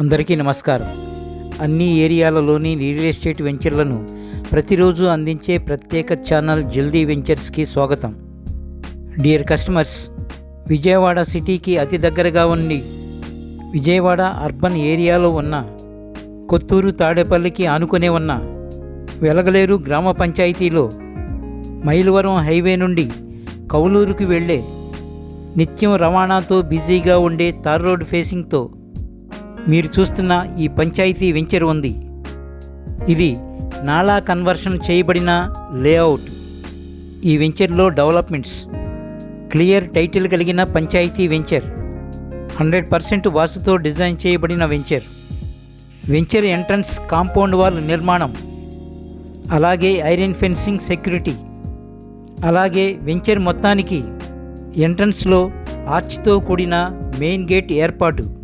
అందరికీ నమస్కారం. అన్ని ఏరియాలలోని రియల్ ఎస్టేట్ వెంచర్లను ప్రతిరోజు అందించే ప్రత్యేక ఛానల్ జల్దీ వెంచర్స్కి స్వాగతం. డియర్ కస్టమర్స్ విజయవాడ సిటీకి అతి దగ్గరగా ఉండి విజయవాడ అర్బన్ ఏరియాలో ఉన్న కొత్తూరు తాడేపల్లికి ఆనుకునే ఉన్న వెలగలేరు గ్రామ పంచాయతీలో మైలవరం హైవే నుండి కౌలూరుకి వెళ్ళే నిత్యం రవాణాతో బిజీగా ఉండే తార్ రోడ్ ఫేసింగ్తో మీరు చూస్తున్న ఈ పంచాయతీ వెంచర్ ఉంది. ఇది నాలా కన్వర్షన్ చేయబడిన లేఅవుట్. ఈ వెంచర్లో డెవలప్మెంట్స్. క్లియర్ టైటిల్ కలిగిన పంచాయతీ వెంచర్. హండ్రెడ్ పర్సెంట్ వాసుతో డిజైన్ చేయబడిన venture. Venture entrance compound wall నిర్మాణం. అలాగే ఐరన్ ఫెన్సింగ్ సెక్యూరిటీ. అలాగే వెంచర్ మొత్తానికి ఎంట్రన్స్లో ఆర్చ్తో కూడిన మెయిన్ గేట్ ఏర్పాటు.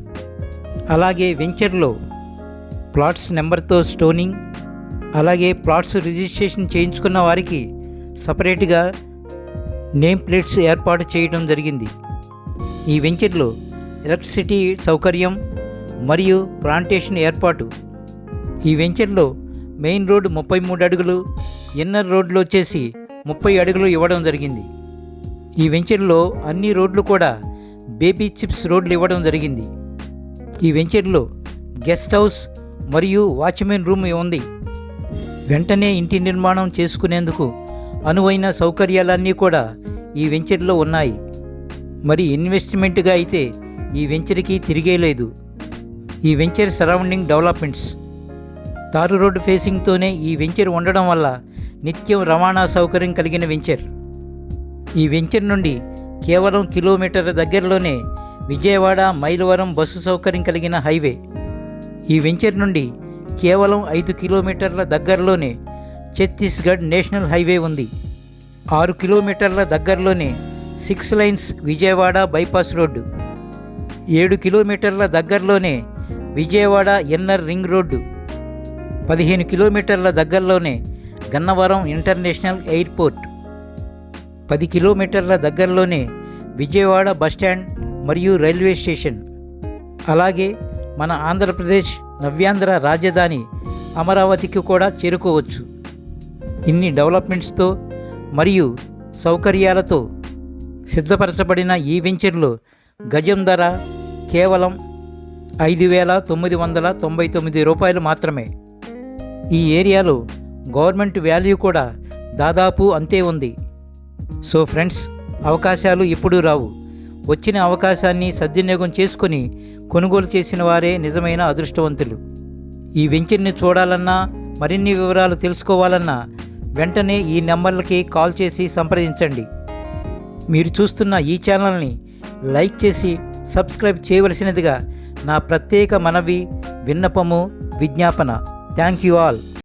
అలాగే వెంచర్లో ప్లాట్స్ నెంబర్తో స్టోనింగ్ అలాగే ప్లాట్స్ రిజిస్ట్రేషన్ చేయించుకున్న వారికి సపరేట్గా నేమ్ ప్లేట్స్ ఏర్పాటు చేయడం జరిగింది. ఈ వెంచర్లో ఎలక్ట్రిసిటీ సౌకర్యం మరియు ప్లాంటేషన్ ఏర్పాటు. ఈ వెంచర్లో మెయిన్ రోడ్ ముప్పై మూడు అడుగులు ఇన్నర్ రోడ్లు వచ్చేసి ముప్పై అడుగులు ఇవ్వడం జరిగింది. ఈ వెంచర్లో అన్ని రోడ్లు కూడా బేబీ చిప్స్ రోడ్లు ఇవ్వడం జరిగింది. ఈ వెంచర్లో గెస్ట్ హౌస్ మరియు వాచ్మెన్ రూమ్ ఉంది. వెంటనే ఇంటి నిర్మాణం చేసుకునేందుకు అనువైన సౌకర్యాలన్నీ కూడా ఈ వెంచర్లో ఉన్నాయి. మరి ఇన్వెస్ట్మెంట్గా అయితే ఈ వెంచర్కి తిరిగే లేదు. ఈ వెంచర్ సరౌండింగ్ డెవలప్మెంట్స్. తారు రోడ్డు ఫేసింగ్తోనే ఈ వెంచర్ ఉండడం వల్ల నిత్యం రవాణా సౌకర్యం కలిగిన వెంచర్. ఈ వెంచర్ నుండి కేవలం కిలోమీటర్ దగ్గరలోనే విజయవాడ మైలవరం బస్సు సౌకర్యం కలిగిన హైవే. ఈ వెంచర్ నుండి కేవలం ఐదు కిలోమీటర్ల దగ్గరలోనే ఛత్తీస్గఢ్ నేషనల్ హైవే ఉంది. ఆరు కిలోమీటర్ల దగ్గరలోనే six lines Vijayawada bypass road. ఏడు కిలోమీటర్ల దగ్గరలోనే విజయవాడ ఎన్నర్ రింగ్ రోడ్డు. పదిహేను కిలోమీటర్ల దగ్గరలోనే గన్నవరం ఇంటర్నేషనల్ ఎయిర్పోర్ట్. పది కిలోమీటర్ల దగ్గరలోనే విజయవాడ బస్టాండ్ మరియు రైల్వే స్టేషన్. అలాగే మన ఆంధ్రప్రదేశ్ నవ్యాంధ్ర రాజధాని అమరావతికి కూడా చేరుకోవచ్చు. ఇన్ని డెవలప్మెంట్స్తో మరియు సౌకర్యాలతో సిద్ధపరచబడిన ఈ వెంచర్లో గజం ధర కేవలం ఐదు వేల తొమ్మిది వందల తొంభై తొమ్మిది రూపాయలు మాత్రమే. ఈ ఏరియాలో గవర్నమెంట్ వాల్యూ కూడా దాదాపు అంతే ఉంది. సో ఫ్రెండ్స్ అవకాశాలు ఎప్పుడూ రావు. వచ్చిన అవకాశాన్ని సద్వినియోగం చేసుకొని కొనుగోలు చేసిన వారే నిజమైన అదృష్టవంతులు. ఈ వెంచర్ని చూడాలన్నా మరిన్ని వివరాలు తెలుసుకోవాలన్నా వెంటనే ఈ నెంబర్లకి కాల్ చేసి సంప్రదించండి. మీరు చూస్తున్న ఈ ఛానల్ని లైక్ చేసి సబ్స్క్రైబ్ చేయవలసినదిగా నా ప్రత్యేక మనవి విన్నపము విజ్ఞాపన. Thank you all.